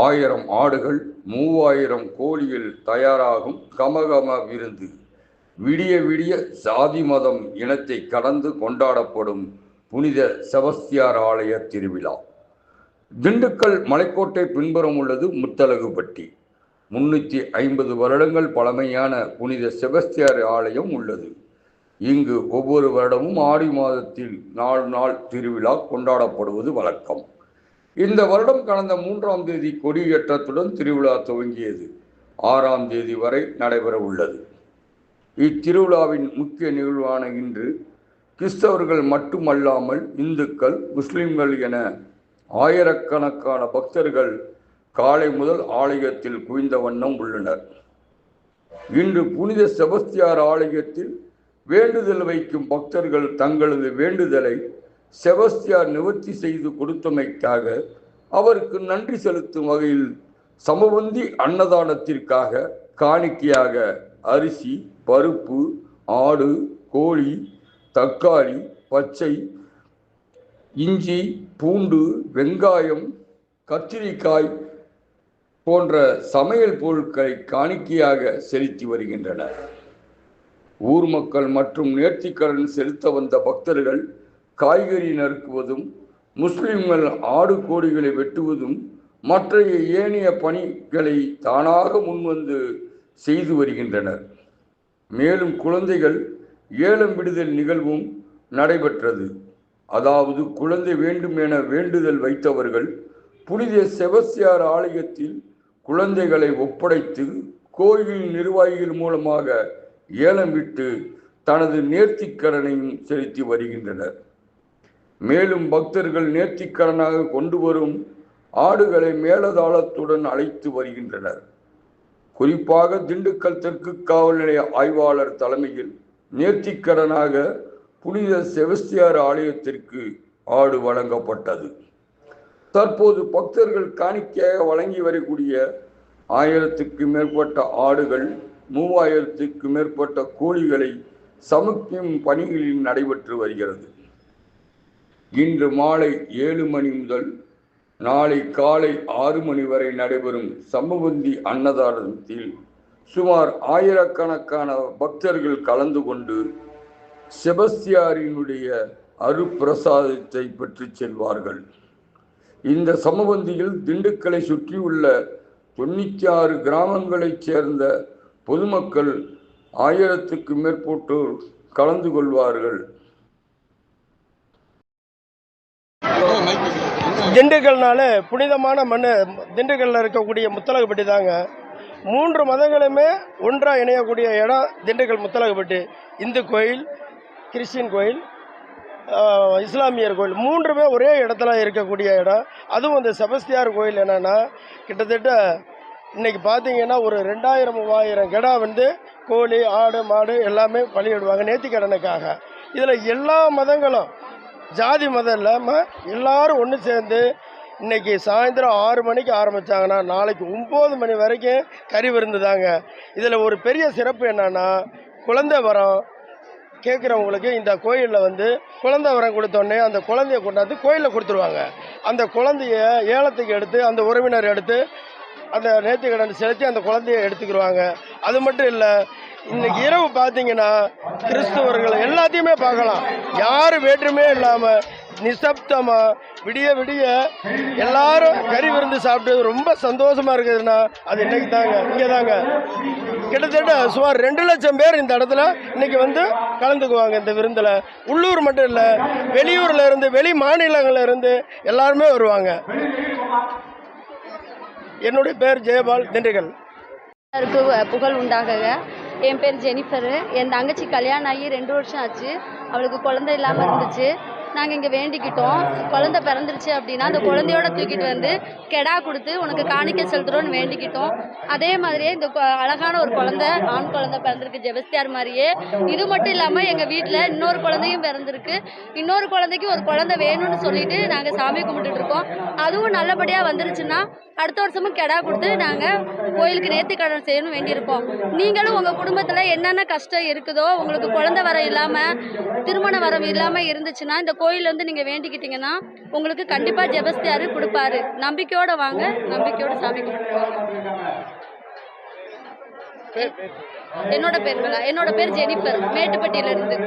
ஆயிரம் ஆடுகள் மூவாயிரம் கோழிகள் தயாராகும் கமகம விருந்து. விடிய விடிய சாதி மதம் இனத்தை கடந்து கொண்டாடப்படும் புனித செபஸ்தியார் ஆலய திருவிழா. திண்டுக்கல் மலைக்கோட்டை பின்புறம் உள்ளது முத்தலகுப்பட்டி. முன்னூற்றி ஐம்பது வருடங்கள் பழமையான புனித செபஸ்தியார் ஆலயம் உள்ளது. இங்கு ஒவ்வொரு வருடமும் ஆடி மாதத்தில் நாலு நாள் திருவிழா கொண்டாடப்படுவது வழக்கம். இந்த வருடம் கடந்த மூன்றாம் தேதி கொடியேற்றத்துடன் திருவிழா துவங்கியது. ஆறாம் தேதி வரை நடைபெற உள்ளது. இத்திருவிழாவின் முக்கிய நிகழ்வான இன்று கிறிஸ்தவர்கள் மட்டுமல்லாமல் இந்துக்கள் முஸ்லிம்கள் என ஆயிரக்கணக்கான பக்தர்கள் காலை முதல் ஆலயத்தில் குவிந்த வண்ணம் உள்ளனர். இன்று புனித செபஸ்தியார் ஆலயத்தில் வேண்டுதல் வைக்கும் பக்தர்கள் தங்களது வேண்டுதலை செபஸ்தியார் நிவர்த்தி செய்து கொடுத்தமைக்காக அவருக்கு நன்றி செலுத்தும் வகையில் சமபந்தி அன்னதானத்திற்காக காணிக்கையாக அரிசி பருப்பு ஆடு கோழி தக்காளி பச்சை இஞ்சி பூண்டு வெங்காயம் கத்திரிக்காய் போன்ற சமையல் பொருட்களை காணிக்கையாக செலுத்தி வருகின்றனர். ஊர் மக்கள் மற்றும் நேர்த்திக்கடன் செலுத்த வந்த பக்தர்கள் காய்கறி நறுக்குவதும் முஸ்லிம்கள் ஆடு கோடிகளை வெட்டுவதும் மற்ற ஏனைய பணிகளை தானாக முன்வந்து செய்து வருகின்றனர். மேலும் குழந்தைகள் ஏலம் விடுதல் நிகழ்வும் நடைபெற்றது. அதாவது குழந்தை வேண்டும் என வேண்டுதல் வைத்தவர்கள் புனித செபஸ்தியார் ஆலயத்தில் குழந்தைகளை ஒப்படைத்து கோயில் நிர்வாகிகள் மூலமாக ஏலம் விட்டு தனது நேர்த்திக்கடனையும் செலுத்தி வருகின்றனர். மேலும் பக்தர்கள் நேர்த்திக்கடனாக கொண்டு வரும் ஆடுகளை மேலதாளத்துடன் அழைத்து வருகின்றனர். குறிப்பாக திண்டுக்கல் தெற்கு காவல் நிலைய ஆய்வாளர் தலைமையில் நேர்த்திக்கடனாக புனித செவஸ்தியார் ஆலயத்திற்கு ஆடு வழங்கப்பட்டது. தற்போது பக்தர்கள் காணிக்கையாக வழங்கி வரக்கூடிய ஆயிரத்துக்கு மேற்பட்ட ஆடுகள் மூவாயிரத்துக்கு மேற்பட்ட கோழிகளை சமைக்கும் பணிகளில் நடைபெற்று வருகிறது. இன்று மாலை ஏழு மணி முதல் நாளை காலை ஆறு மணி வரை நடைபெறும் சமபந்தி அன்னதானத்தில் சுமார் ஆயிரக்கணக்கான பக்தர்கள் கலந்து கொண்டு செபஸ்தியாரினுடைய அருப்பிரசாதத்தை பெற்று செல்வார்கள். இந்த சமபந்தியில் திண்டுக்கலை சுற்றியுள்ள தொண்ணூற்றி ஆறு கிராமங்களைச் சேர்ந்த பொதுமக்கள் ஆயிரத்துக்கு மேற்பட்டோர் கலந்து கொள்வார்கள். திண்டுக்கல்னால புனிதமான மண் திண்டுக்கல்ல இருக்கக்கூடிய முத்தலகப்பட்டி தாங்க. மூன்று மதங்களுமே ஒன்றாக இணையக்கூடிய இடம் திண்டுக்கல் முத்தலகப்பட்டி. இந்து கோயில் கிறிஸ்டின் கோயில் இஸ்லாமியர் கோயில். மூன்றுமே ஒரே இடத்துல இருக்கக்கூடிய இடம். அதுவும் இந்த செபஸ்தியார் கோயில் என்னென்னா கிட்டத்தட்ட இன்றைக்கி பார்த்தீங்கன்னா ஒரு ரெண்டாயிரம் மூவாயிரம் கிடா வந்து கோழி ஆடு மாடு எல்லாமே பலியிடுவாங்க நேர்த்திக்கடனுக்காக. இதில் எல்லா மதங்களும் ஜாதி மதம் இல்லாமல் எல்லாரும் ஒன்று சேர்ந்து இன்றைக்கி சாயந்தரம் ஆறு மணிக்கு ஆரம்பித்தாங்கன்னா நாளைக்கு ஒம்பது மணி வரைக்கும் கறி விருந்து தாங்க. இதில் ஒரு பெரிய சிறப்பு என்னென்னா குழந்தை வரம் கேட்குறவங்களுக்கு இந்த கோயிலில் வந்து குழந்தை வரம் கொடுத்தோடனே அந்த குழந்தைய கொண்டாந்து கோயிலில் கொடுத்துருவாங்க. அந்த குழந்தைய ஏலத்துக்கு எடுத்து அந்த உறவினர் எடுத்து அந்த நேர்த்திக்கடன் செலுத்தி அந்த குழந்தைய எடுத்துக்கிடுவாங்க அது மட்டும் இல்லை இன்னைக்கு இரவு பார்த்தீங்கன்னா கிறிஸ்தவர்கள் எல்லாத்தையுமே பார்க்கலாம். யார் வேற்றுமே இல்லாமல் நிசப்தமாக விடிய விடிய எல்லாரும் கறி விருந்து சாப்பிட்டு ரொம்ப சந்தோஷமா இருக்குதுன்னா அது இன்னைக்கு தாங்க இங்கே தாங்க. கிட்டத்தட்ட சுமார் ரெண்டு லட்சம் பேர் இந்த இடத்துல இன்னைக்கு வந்து கலந்துக்குவாங்க இந்த விருந்தில். உள்ளூர் மட்டும் இல்லை வெளியூரில் இருந்து வெளி மாநிலங்கள்ல இருந்து எல்லாருமே வருவாங்க. என்னுடைய பேர் ஜெயபால் திண்டுக்கல். புகழ் உண்டாகுக. என் பேர் ஜெனிஃபரு. என் தங்கச்சி கல்யாணம் ஆகி ரெண்டு வருஷம் ஆச்சு. அவளுக்கு குழந்தை இல்லாமல் இருந்துச்சு. நாங்கள் இங்கே வேண்டிக்கிட்டோம். குழந்தை பிறந்துருச்சு அப்படின்னா அந்த குழந்தையோட தூக்கிட்டு வந்து கெடா கொடுத்து உனக்கு காணிக்க செலுத்துறோன்னு வேண்டிக்கிட்டோம். அதே மாதிரியே இந்த அழகான ஒரு குழந்தை ஆண் குழந்தை பிறந்திருக்கு ஜெபஸ்தியார் மாதிரியே. இது மட்டும் இல்லாமல் எங்கள் வீட்டில் இன்னொரு குழந்தையும் பிறந்திருக்கு. இன்னொரு குழந்தைக்கு ஒரு குழந்தை வேணும்னு சொல்லிட்டு நாங்கள் சாமி கும்பிட்டுட்டு இருக்கோம். அதுவும் நல்லபடியாக வந்துருச்சுன்னா அடுத்த வருஷமும் கெடா கொடுத்து நாங்கள் கோயிலுக்கு நேர்த்தி கடன் செய்யணும் வேண்டியிருப்போம். நீங்களும் உங்கள் குடும்பத்தில் என்னென்ன கஷ்டம் இருக்குதோ உங்களுக்கு குழந்தை வரம் இல்லாமல் திருமண வரம் இல்லாமல் இருந்துச்சுன்னா இந்த கோயில் வந்து நீங்கள் வேண்டிக்கிட்டீங்கன்னா உங்களுக்கு கண்டிப்பாக ஜெபஸ்தியாரு கொடுப்பாரு. நம்பிக்கையோட வாங்க நம்பிக்கையோட சாமி கும்பிட்டு என்னோட பேருங்களா என்னோட பேர் ஜெனிஃபர் மேட்டுப்பட்டியில இருந்து